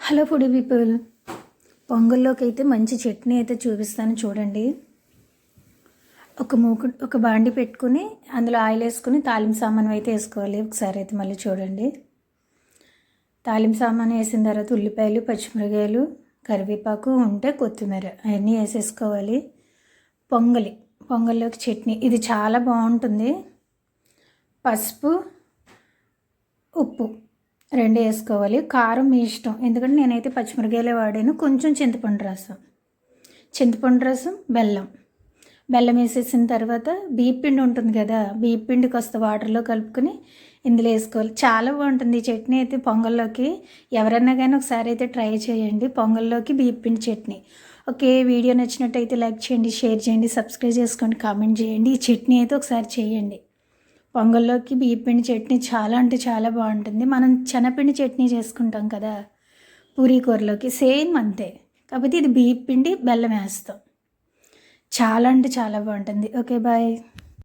Hello food people. పొంగల్లోకి అయితే మంచి చట్నీ అయితే చూపిస్తాను చూడండి. ఒక మూకు ఒక బాండి పెట్టుకుని అందులో ఆయిల్ వేసుకుని తాలింపు సామాన్ అయితే వేసుకోవాలి. ఒకసారి అయితే మళ్ళీ చూడండి. తాలింపు సామాన్ వేసిన తర్వాత ఉల్లిపాయలు పచ్చిమిరకాయలు కరివేపాకు ఉంటే కొత్తిమీర అవన్నీ వేసేసుకోవాలి. పొంగలి పొంగల్లోకి చట్నీ. ఇది చాలా బాగుంటుంది. పసుపు ఉప్పు. రెండు వేసుకోవాలి. కారం మీ ఇష్టం. ఎందుకంటే నేనైతే పచ్చిమిరకాయలే వాడాను. కొంచెం చింతపండు రసం. చింతపండు రసం బెల్లం. బెల్లం వేసేసిన తర్వాత బియ్య పిండి ఉంటుంది కదా బియ్య పిండి కాస్త వాటర్లో కలుపుకొని ఇందులో వేసుకోవాలి. చాలా బాగుంటుంది ఈ చట్నీ అయితే పొంగల్లోకి. ఎవరన్నా కానీ ఒకసారి అయితే ట్రై చేయండి. పొంగల్లోకి బియ్య పిండి చట్నీ. ఓకే వీడియో నచ్చినట్టయితే లైక్ చేయండి షేర్ చేయండి సబ్స్క్రైబ్ చేసుకోండి కామెంట్ చేయండి. ఈ చట్నీ అయితే ఒకసారి చేయండి. పొంగల్లోకి బియ్యపిండి చట్నీ చాలా అంటే చాలా బాగుంటుంది. మనం చెనపిండి చట్నీ చేసుకుంటాం కదా పూరీ కూరలోకి సేమ్ అంతే. కాకపోతే ఇది బియ్యపిండి బెల్లం వేస్తాం. చాలా అంటే చాలా బాగుంటుంది. Okay bye.